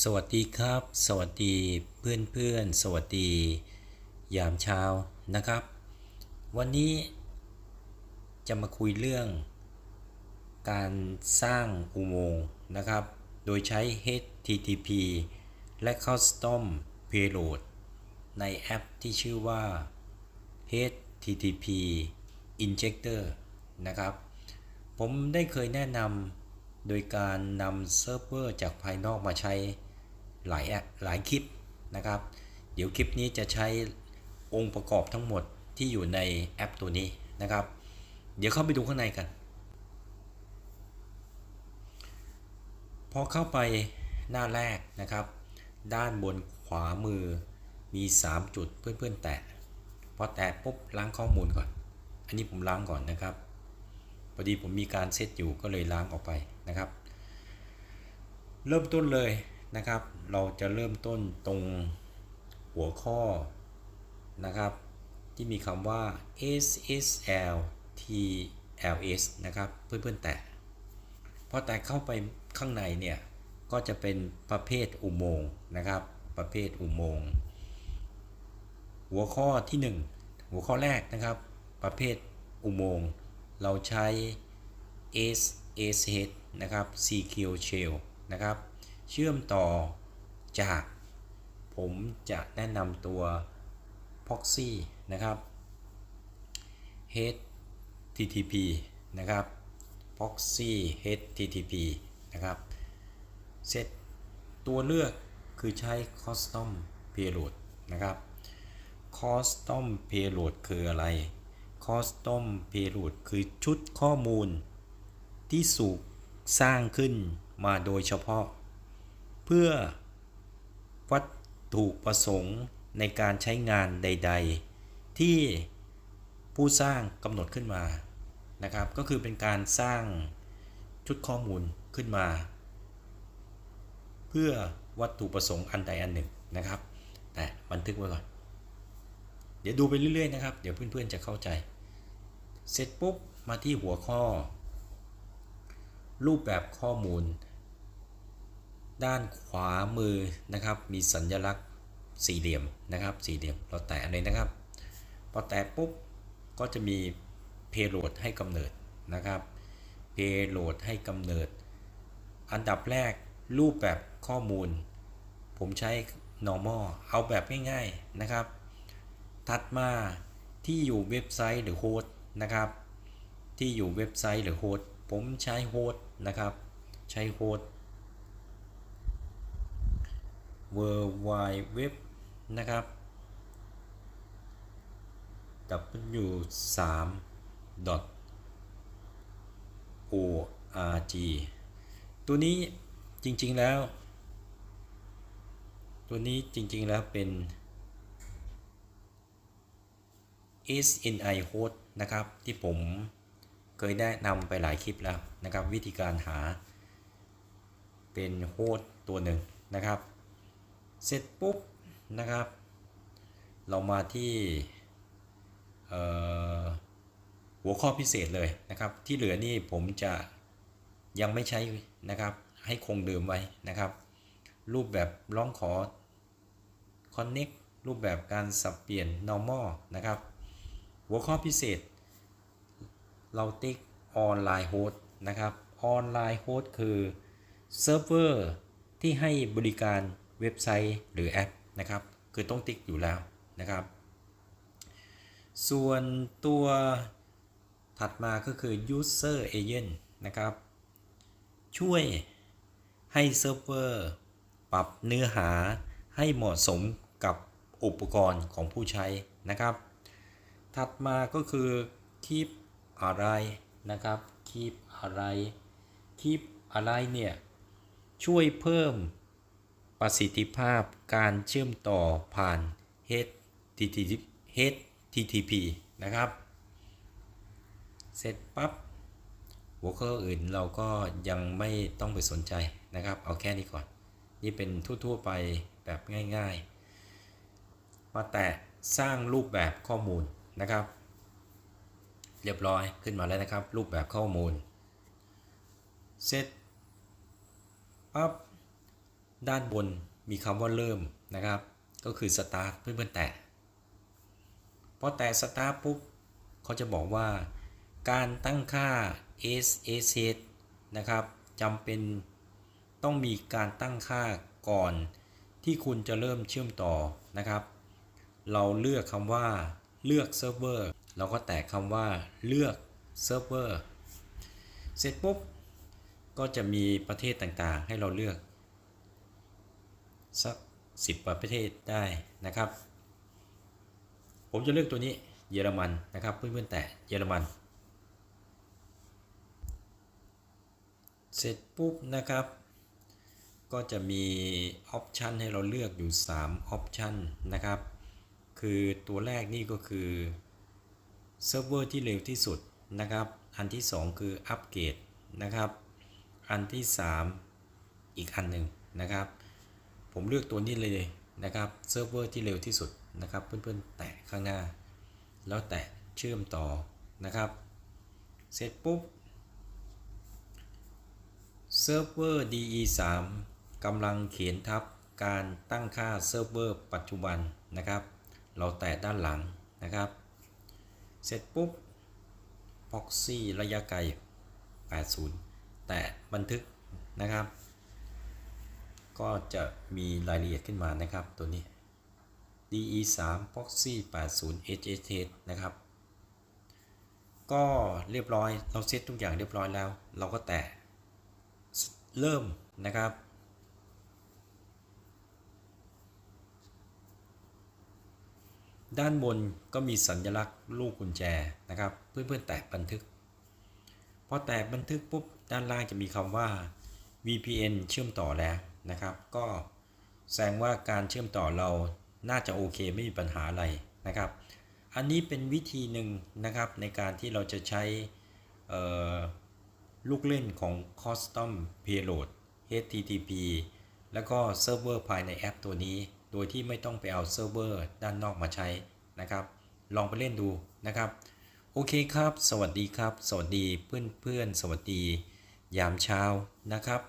สวัสดีครับ สวัสดีเพื่อนเพื่อนสวัสดี ยามเช้านะครับ วันนี้จะมาคุยเรื่อง การสร้างอุโมงค์นะครับ โดยใช้ HTTP และ Custom Payload ในแอปที่ชื่อว่า HTTP Injector นะครับ ผมได้เคยแนะนำโดยการนำเซิร์ฟเวอร์จากภายนอกมาใช้ หลายแอปหลายคลิปนะครับ เดี๋ยวคลิปนี้จะใช้องค์ประกอบทั้งหมดที่อยู่ในแอปตัวนี้นะครับ เดี๋ยวเข้าไปดูข้างในกัน พอเข้าไปหน้าแรกนะครับ ด้านบนขวามือมี 3 จุดเพื่อนๆแตะพอแตะปุ๊บล้างข้อมูลก่อน อันนี้ผมล้างก่อนนะครับพอดีผมมีการเซตอยู่ก็เลยล้างออกไปนะครับ เริ่มต้นเลย นะครับ เราจะเริ่มต้นตรงหัวข้อนะครับ ที่มีคำว่า SSL TLS นะครับ เพื่อนๆแตะพอแตะเข้าไปข้างในเนี่ย ก็จะเป็นประเภทอุโมงค์นะครับ ประเภทอุโมงค์หัวข้อที่ 1 หัวข้อแรกนะครับ ประเภทอุโมงค์เราใช้ SSH นะครับ Secure Shell นะครับ เชื่อมต่อจาก ผมจะแนะนำตัว Proxy นะครับ HTTP นะครับ Proxy HTTP นะครับเสร็จตัวเลือกคือใช้ Custom Payload นะครับ Custom Payload คืออะไร Custom Payload คือชุดข้อมูลที่สูกสร้างขึ้นมาโดยเฉพาะ พื่อวัตถุประสงค์ในการใช้งานใด ๆ ที่ผู้สร้างกำหนดขึ้นมานะครับ ก็คือเป็นการสร้างชุดข้อมูลขึ้นมา เพื่อวัตถุประสงค์อันใดอันหนึ่งนะครับแต่บันทึกไว้ก่อน เดี๋ยวดูไปเรื่อยๆนะครับ เดี๋ยวเพื่อนๆจะเข้าใจ เสร็จปุ๊บมาที่หัวข้อ รูปแบบข้อมูล ด้านขวามือนะครับ มีสัญลักษณ์สี่เหลี่ยมนะครับสี่เหลี่ยมเราแตะเลยนะครับ พอแตะปุ๊บก็จะมี payload ให้กำเนิดนะครับ payload ให้กำเนิด อันดับแรกรูปแบบข้อมูล ผมใช้ normal เอาแบบง่ายๆนะครับ ถัดมาที่อยู่เว็บไซต์หรือโฮสต์นะครับ ที่อยู่เว็บไซต์หรือโฮสต์ผมใช้โฮสต์นะครับ ใช้โฮสต์ w w w นะครับ w 3 org ตัวนี้จริงๆแล้ว ตัวนี้จริงๆแล้วเป็น SNI host นะครับ ที่ผมเคยแนะนำไปหลายคลิปแล้วนะครับ วิธีการหาเป็นโฮสต์ตัวหนึ่งนะครับ เสร็จปุ๊บนะครับ เรามาที่หัวข้อพิเศษเลยนะครับ ที่เหลือนี่ผมจะยังไม่ใช้นะครับ ให้คงเดิมไว้นะครับ รูปแบบร้องขอ Connect รูปแบบการสับเปลี่ยน normal นะครับ หัวข้อพิเศษ เราติ๊กออนไลน์โฮสต์นะครับออนไลน์โฮสต์คือเซิร์ฟเวอร์ที่ให้บริการ เว็บไซต์หรือแอปนะครับ คือต้องติ๊กอยู่แล้วนะครับ ส่วนตัวถัดมาก็คือ user agent นะครับ ช่วยให้เซิร์ฟเวอร์ปรับเนื้อหาให้เหมาะสมกับอุปกรณ์ของผู้ใช้นะครับ ถัดมาก็คือ keep อะไรนะครับ keep อะไร keep อะไรเนี่ย ช่วยเพิ่ม ประสิทธิภาพการเชื่อมต่อผ่าน HTTP นะครับ เสร็จปับ๊บหัวข้ออื่นเราก็ยังไม่ต้องไปสนใจนะครับ เอาแค่นี้ก่อน นี่เป็นทั่วๆไปแบบง่ายๆ มาแตะสร้างรูปแบบข้อมูลนะครับ เรียบร้อยขึ้นมาแล้วนะครับ รูปแบบข้อมูลเสร็จปั๊บ ด้านบนมีคำว่าเริ่มนะครับ ก็คือ start เพื่อนๆแตะพอแตะ start ปุ๊บเขาจะบอกว่า การตั้งค่า SSH นะครับจำเป็นต้องมีการตั้งค่าก่อนที่คุณจะเริ่มเชื่อมต่อนะครับ เราเลือกคำว่าเลือกเซิร์ฟเวอร์เราก็แตะคำว่าเลือกเซิร์ฟเวอร์เสร็จปุ๊บก็จะมีประเทศต่างๆ ให้เราเลือก สัก10ประเทศได้นะครับ ผมจะเลือกตัวนี้เยอรมันนะครับเพื่อนๆแต่เยอรมัน เสร็จปุ๊บนะครับ ก็จะมีออปชันให้เราเลือกอยู่3ออปชันนะครับ คือตัวแรกนี่ก็คือเซิร์ฟเวอร์ที่เร็วที่สุดนะครับ อันที่ 2 คืออัปเกรดนะครับ อันที่ 3 อีกอันหนึ่งนะครับ ผมเลือกตัวนี้เลยนะครับเซิร์ฟเวอร์ที่เร็วที่สุดนะครับเพื่อนๆ แตะข้างหน้า แล้วแตะเชื่อมต่อนะครับ เสร็จปุ๊บเซิร์ฟเวอร์ DE3 กำลังเขียนทับการตั้งค่าเซิร์ฟเวอร์ปัจจุบันนะครับ เราแตะด้านหลังนะครับ เสร็จปุ๊บ proxy ระยะไกล 80 แตะบันทึกนะครับ ก็จะมีรายละเอียดขึ้นมานะครับตัวนี้ DE3 proxy 80 HSH นะครับ ก็เรียบร้อยเราเซตทุกอย่างเรียบร้อยแล้ว เราก็แตะเริ่มนะครับด้านบนก็มีสัญลักษณ์ลูกกุญแจนะครับ เพื่อนๆแตะบันทึก พอแตะบันทึกปุ๊บ ด้านล่างจะมีคำว่า VPN เชื่อมต่อแล้ว นะครับ ก็แสดงว่าการเชื่อมต่อเราน่าจะโอเคไม่มีปัญหาอะไรนะครับ อันนี้เป็นวิธีหนึ่งนะครับในการที่เราจะใช้ลูกเล่นของ Custom Payload HTTP แล้วก็เซิร์ฟเวอร์ภายในแอปตัวนี้ โดยที่ไม่ต้องไปเอาเซิร์ฟเวอร์ด้านนอกมาใช้นะครับ ลองไปเล่นดูนะครับ โอเคครับ สวัสดีครับ สวัสดีเพื่อนเพื่อนสวัสดี ยามเช้านะครับ